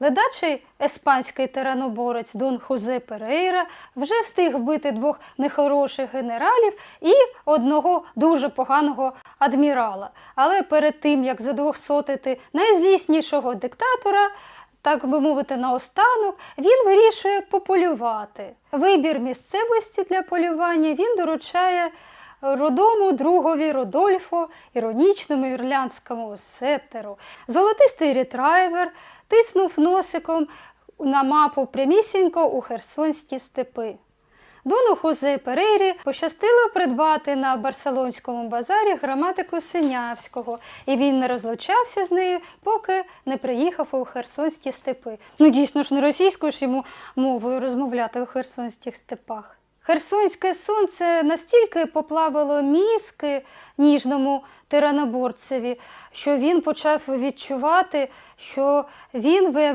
Ледачий еспанський тираноборець Дон Хузе Перейра вже встиг вбити двох нехороших генералів і одного дуже поганого адмірала. Але перед тим, як задвохсотити найзліснішого диктатора, так би мовити, наостанок, він вирішує пополювати. Вибір місцевості для полювання він доручає родому другові Родольфо, іронічному ірландському сеттеру. Золотистий ретрайвер тиснув носиком на мапу прямісінько у херсонські степи. Дону Хозе Перейрі пощастило придбати на барселонському базарі граматику Синявського, і він не розлучався з нею, поки не приїхав у херсонські степи. Ну, дійсно ж, не російською ж йому мовою розмовляти у херсонських степах. Херсонське сонце настільки поплавило мізки ніжному тираноборцеві, що він почав відчувати, що він виявляє.